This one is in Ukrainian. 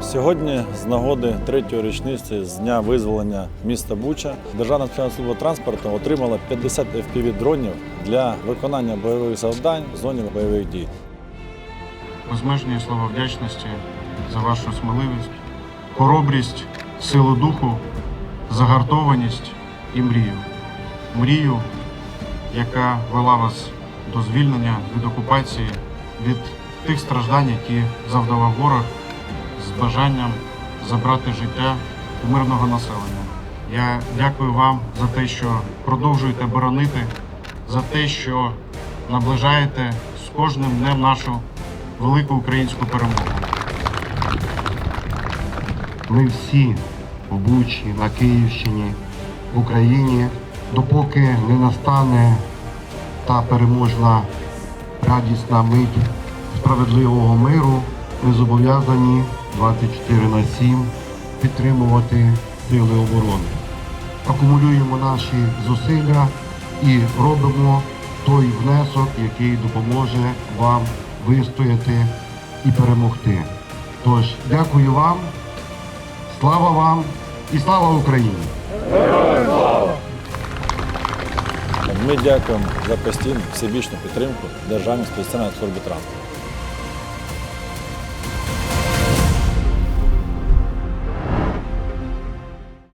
Сьогодні, з нагоди третьої річниці з дня визволення міста Буча, Державна служба транспорту отримала 50 fpv дронів для виконання бойових завдань в зоні бойових дій. безмежні слова вдячності за вашу сміливість, хоробрість, силу духу, загартованість і мрію. Мрію, яка вела вас до звільнення від окупації, від тих страждань, які завдавав ворог бажанням забрати життя у мирного населення. Я дякую вам за те, що продовжуєте боронити, за те, що наближаєте з кожним днем нашу велику українську перемогу. Ми всі в Бучі, на Київщині, в Україні, допоки не настане та переможна радісна мить справедливого миру, ми зобов'язані 24 на 7 підтримувати сили оборони. Акумулюємо наші зусилля і робимо той внесок, який допоможе вам вистояти і перемогти. Тож, дякую вам. Слава вам і слава Україні! Ми дякуємо за постійну всебічну підтримку Державної спеціальної служби транспорту.